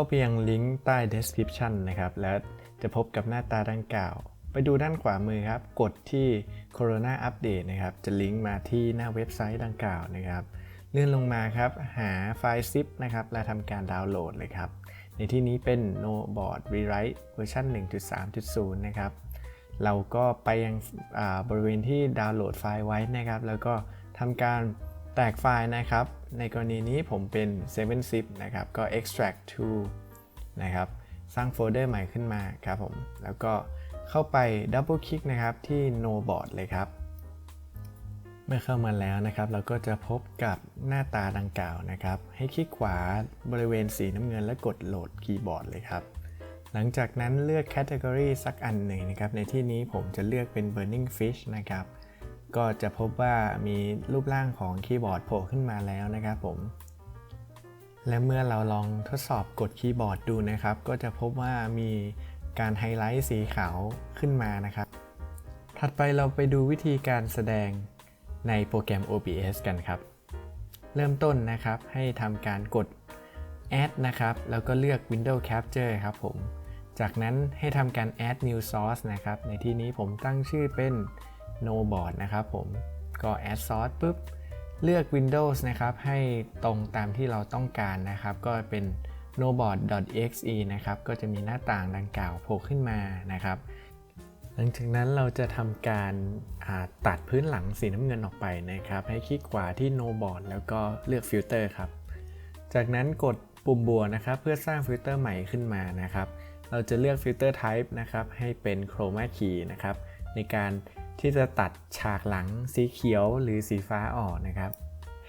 าไปยังลิงก์ใต้ description นะครับ แล้วจะพบกับหน้าตาดังกล่าว ไปดูด้านขวามือครับ กดที่ Corona Update นะครับ จะลิงก์มาที่หน้าเว็บไซต์ดังกล่าวนะครับ เลื่อนลงมาครับ หาไฟล์ zip นะครับ และทำการดาวน์โหลดเลยครับ ในที่นี้เป็น NoBoard Rewrite เวอร์ชัน1.3.0 นะครับ เราก็ไปยังอ่าบริเวณที่ดาวน์โหลดไฟล์ไว้นะครับ แล้วก็ทำการ แตกไฟล์นะครับ ในกรณีนี้ผมเป็น 7zip นะครับ ก็ extract to นะครับ สร้างโฟลเดอร์ใหม่ขึ้นมาครับผม แล้วก็เข้าไปดับเบิลคลิกนะครับที่ NoBoard เลยครับ เมื่อเข้ามาแล้วนะครับ เราก็จะพบกับหน้าตาดังกล่าวนะครับ ให้คลิกขวาบริเวณสีน้ำเงินและกดโหลดคีย์บอร์ดเลยครับหลังจากนั้นเลือก Category สักอันหนึ่งนะครับ ในที่นี้ผมจะเลือกเป็น Burning Fish นะครับ ก็จะพบว่ามีรูปร่างของคีย์บอร์ดโผล่ขึ้นมาแล้วนะครับผม และเมื่อเราลองทดสอบกดคีย์บอร์ดดูนะครับ ก็จะพบว่ามีการไฮไลท์สีขาวขึ้นมานะครับ ถัดไปเราไปดูวิธีการแสดงในโปรแกรม OBS กันครับ เริ่มต้นนะครับให้ทำการกด add นะครับ แล้วก็เลือก Windows Capture ครับผม จากนั้นให้ทำการ add new source นะครับ ในที่นี้ผมตั้งชื่อเป็น noboard นะครับผมก็ add source ปุ๊บ เลือก Windows นะครับ ให้ตรงตามที่เราต้องการนะครับ ก็เป็น noboard.exe นะครับ ก็จะมีหน้าต่างดังกล่าวโผล่ขึ้นมานะครับ หลังจากนั้นเราจะทำการาตัดพื้นหลังสีน้ำเงินออกไปนะครับ ให้คลิกขวาที่ no board แล้วก็เลือกฟิลเตอร์ครับ จากนั้นกดปุ่มบัวนะครับ เพื่อสร้างฟิลเตอร์ใหม่ขึ้นมานะครับ เราจะเลือกฟิลเตอร์ type นะครับ ให้เป็น chroma key นะครับ ในการ ที่จะตัดฉากหลังสีเขียวหรือสีฟ้าออกนะครับ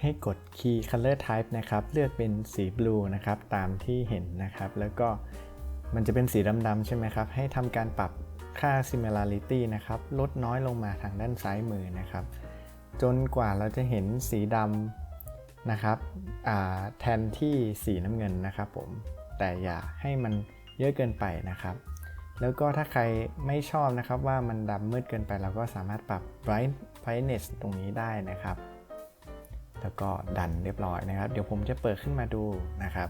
ให้กด key color type นะครับ เลือกเป็นสี blue นะครับ ตามที่เห็นนะครับ แล้วก็มันจะเป็นสีดำๆใช่ไหมครับ ให้ทำการปรับค่า similarity นะครับ ลดน้อยลงมาทางด้านซ้ายมือนะครับ จนกว่าเราจะเห็นสีดำนะครับแทนที่สีน้ำเงินนะครับผม แต่อย่าให้มันเยอะเกินไปนะครับ แล้วก็ถ้าใครไม่ชอบนะครับว่ามันดำมืดเกินไปเราก็สามารถปรับ bright brightness ตรงนี้ได้นะครับ แล้วก็ดันเรียบร้อยนะครับ เดี๋ยวผมจะเปิดขึ้นมาดูนะครับ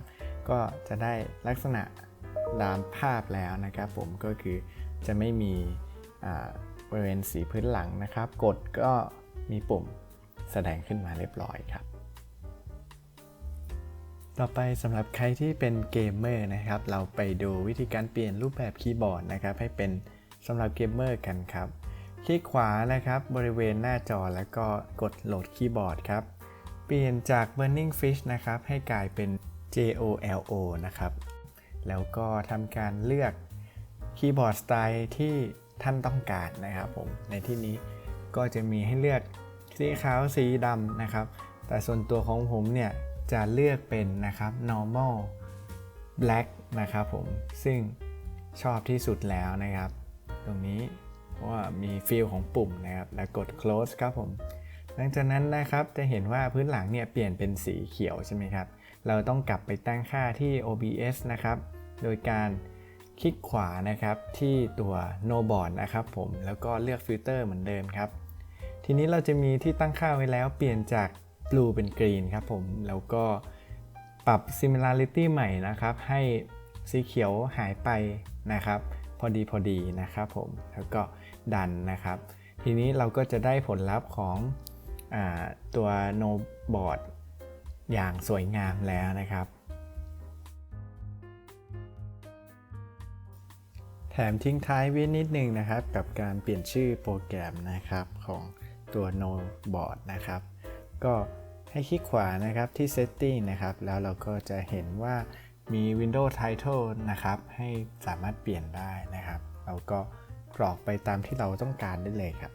ก็จะได้ลักษณะดามภาพแล้วนะครับ ผมก็คือจะไม่มีบริเวณสีพื้นหลังนะครับ กดก็มีปุ่มแสดงขึ้นมาเรียบร้อยครับ ต่อไปสำหรับใครที่เป็นเกมเมอร์นะครับ เราไปดูวิธีการเปลี่ยนรูปแบบคีย์บอร์ดนะครับ ให้เป็นสำหรับเกมเมอร์กันครับ คลิกขวานะครับบริเวณหน้าจอแล้วก็กดโหลดคีย์บอร์ดครับ เปลี่ยนจาก Burning Fish นะครับ ให้กลายเป็น JOLO นะครับ แล้วก็ทำการเลือกคีย์บอร์ดสไตล์ที่ท่านต้องการนะครับผม ในที่นี้ก็จะมีให้เลือกสีขาวสีดำนะครับ แต่ส่วนตัวของผมเนี่ย จะเลือกเป็นนะครับ normal black นะครับผม ซึ่งชอบที่สุดแล้วนะครับ ตรงนี้เพราะว่ามีฟีลของปุ่มนะครับ แล้วกด close ครับผม หลังจากนั้นนะครับจะเห็นว่าพื้นหลังเนี่ยเปลี่ยนเป็นสีเขียวใช่ไหมครับ เราต้องกลับไปตั้งค่าที่ OBS นะครับ โดยการคลิกขวานะครับที่ตัว no board นะครับผม แล้วก็เลือกฟิลเตอร์เหมือนเดิมครับ ทีนี้เราจะมีที่ตั้งค่าไว้แล้วเปลี่ยนจาก blue เป็น green ครับผมแล้วก็ปรับ similarity ใหม่นะครับให้สีเขียวหายไปนะครับ พอดีพอดีนะครับผมแล้วก็ดันนะครับ ทีนี้เราก็จะได้ผลลัพธ์ของอตัว no board อย่างสวยงามแล้วนะครับ แถมทิ้งท้ายไว้นิดนึงนะครับ กับการเปลี่ยนชื่อโปรแกรมนะครับของตัว No Board นะครับ ก็ ให้คลิกขวานะครับที่ Setting นะครับ แล้วเราก็จะเห็นว่ามี Windows Title นะครับ ให้สามารถเปลี่ยนได้นะครับ เราก็กรอกไปตามที่เราต้องการได้เลยครับ